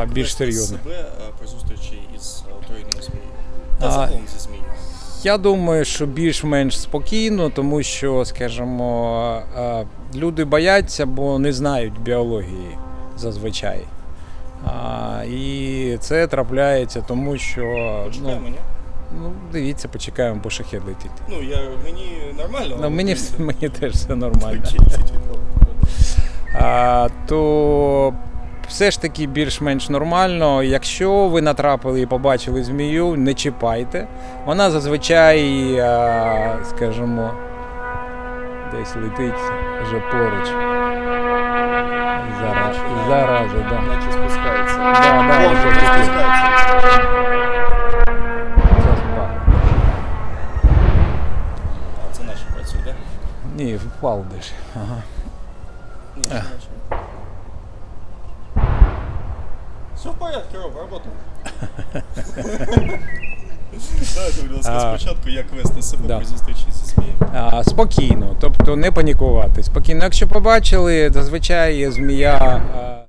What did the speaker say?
а, більш серйозно. себе е, при зустрічі із е, отруєною змією? Та загалом зі змією. Я думаю, що більш-менш спокійно, тому що, скажімо, е, люди бояться, бо не знають біології зазвичай. А, І це трапляється, тому що Почекаємо, ну, ні? ну, дивіться, почекаємо, бо шахет летить. Ну, я, мені нормально. Ну, мені, мені теж все нормально. А, то все ж таки більш-менш нормально. Якщо ви натрапили і побачили змію, не чіпайте. Вона зазвичай, скажімо, десь летить вже поруч. Зараз, зараз, да. Наче спускається. Да, да, вже спускається. Це наші так? Ні, впав десь. Ага. Ні, це наші. Все в порядку, Роб, работаем. Давайте, будь ласка, А, спочатку, як вести себе да. при зустрічі зі змією. А, спокійно, тобто не панікувати. Спокійно. Якщо побачили, зазвичай змія. а,